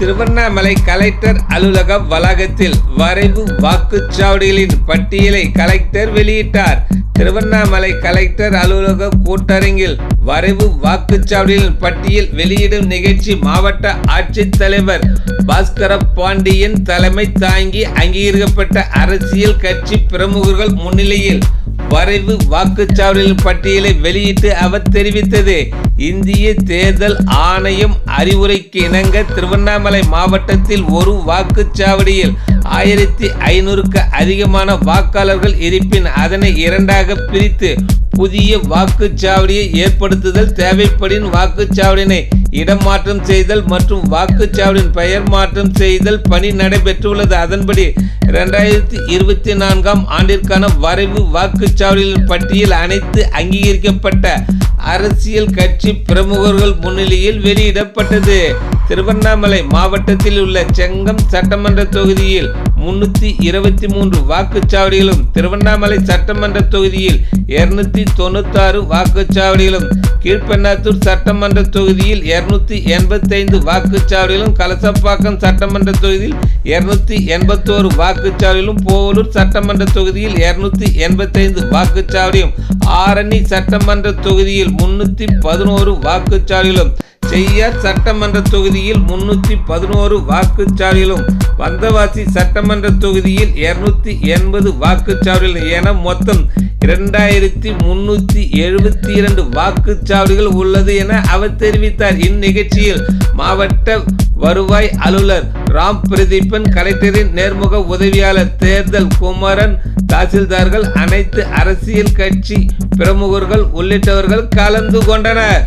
Tiruvannamalai collector அலுவலக வளாகத்தில் வரைவு வாக்குச்சாவடிகளின் பட்டியலை கலெக்டர் வெளியிட்டார். திருவண்ணாமலை கலெக்டர் அலுவலக கூட்டரங்கில் வரைவு வாக்குச்சாவடிகளின் பட்டியல் வெளியிடும் நிகழ்ச்சி மாவட்ட ஆட்சித்தலைவர் பாஸ்கர பாண்டியன் தலைமை தாங்கி அங்கீகரிக்கப்பட்ட அரசியல் கட்சி பிரமுகர்கள் முன்னிலையில் வரைவு வாக்குச்சாவடிகள் பட்டியலை வெளியிட்டு அவர் தெரிவித்தது. இந்திய தேர்தல் ஆணையம் அறிவுரைக்கு இணங்க திருவண்ணாமலை மாவட்டத்தில் ஒரு வாக்குச்சாவடியில் ஆயிரத்தி ஐநூறுக்கு அதிகமான வாக்காளர்கள் இருப்பின் அதனை இரண்டாக பிரித்து புதிய வாக்குச்சாவடியை ஏற்படுத்துதல் தேவைப்படின் வாக்குச்சாவடியினை இடமாற்றம் செய்தல் மற்றும் வாக்குச்சாவடியின் பெயர் மாற்றம் செய்தல் பணி நடைபெற்றுள்ளது. அதன்படி இரண்டாயிரத்தி இருபத்தி நான்காம் ஆண்டிற்கான வரைவு வாக்குச்சாவடிகளின் பட்டியல் அனைத்து அங்கீகரிக்கப்பட்ட அரசியல் கட்சி பிரமுகர்கள் முன்னிலையில் வெளியிடப்பட்டது. திருவண்ணாமலை மாவட்டத்தில் உள்ள செங்கம் சட்டமன்ற தொகுதியில் முன்னூத்தி இருபத்தி மூன்று வாக்குச்சாவடிகளும் திருவண்ணாமலை சட்டமன்ற தொகுதியில் இருநூத்தி தொண்ணூத்தாறு வாக்குச்சாவடிகளும் கீழ்பெண்ணாத்தூர் சட்டமன்ற தொகுதியில் இருநூத்தி எண்பத்தைந்து வாக்குச்சாவடிகளும் கலசப்பாக்கம் சட்டமன்ற தொகுதியில் இருநூத்தி எண்பத்தோரு வாக்குச்சாவடிகளும் போவலூர் சட்டமன்ற தொகுதியில் இருநூத்தி எண்பத்தைந்து வாக்குச்சாவடியும் ஆரணி சட்டமன்ற தொகுதியில் முன்னூத்தி பதினோரு வாக்குச்சாவடிகளும் செய்யார் சட்டமன்ற தொகுதியில் முன்னூத்தி பதினோரு வாக்குச்சாவடிகளும் வந்தவாசி சட்டமன்ற தொகுதியில் இருநூத்தி எண்பது வாக்குச்சாவடிகள் என மொத்தம் இரண்டாயிரத்தி முன்னூத்தி எழுபத்தி இரண்டு வாக்குச்சாவடிகள் உள்ளது என அவர் தெரிவித்தார். இந்நிகழ்ச்சியில் மாவட்ட வருவாய் அலுவலர் ராம் பிரதீபன் கலெக்டரின் நேர்முக உதவியாளர் தேர்தல் குமரன் தாசில்தார்கள் அனைத்து அரசியல் கட்சி பிரமுகர்கள் உள்ளிட்டவர்கள் கலந்து கொண்டனர்.